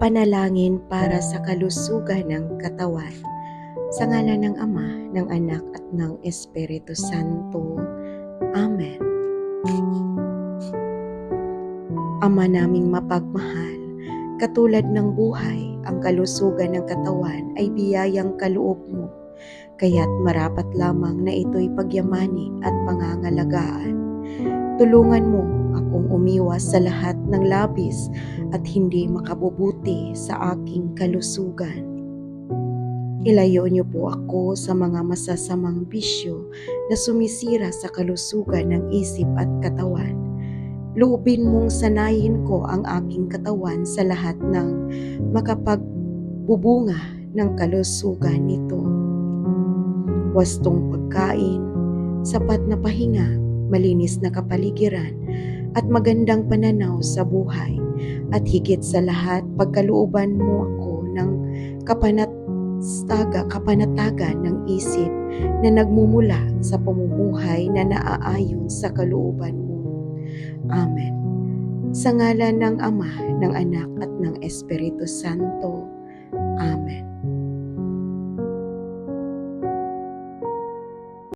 panalangin para sa kalusugan ng katawan. Sa ngala ng Ama, ng Anak at ng Espiritu Santo. Amen. Ama naming mapagmahal, katulad ng buhay, ang kalusugan ng katawan ay biyayang kaloob mo. Kaya't marapat lamang na ito'y pagyamani at pangangalagaan. Tulungan mo umiwas sa lahat ng labis at hindi makabubuti sa aking kalusugan. Ilayo niyo po ako sa mga masasamang bisyo na sumisira sa kalusugan ng isip at katawan. Loobin mong sanayin ko ang aking katawan sa lahat ng makapagbubunga ng kalusugan nito. Wastong pagkain, sapat na pahinga, malinis na kapaligiran, at magandang pananaw sa buhay. At higit sa lahat, pagkalooban mo ako ng kapanataga, kapanatagan ng isip na nagmumula sa pamumuhay na naaayon sa kalooban mo. Amen. Sa ngalan ng Ama, ng Anak at ng Espiritu Santo.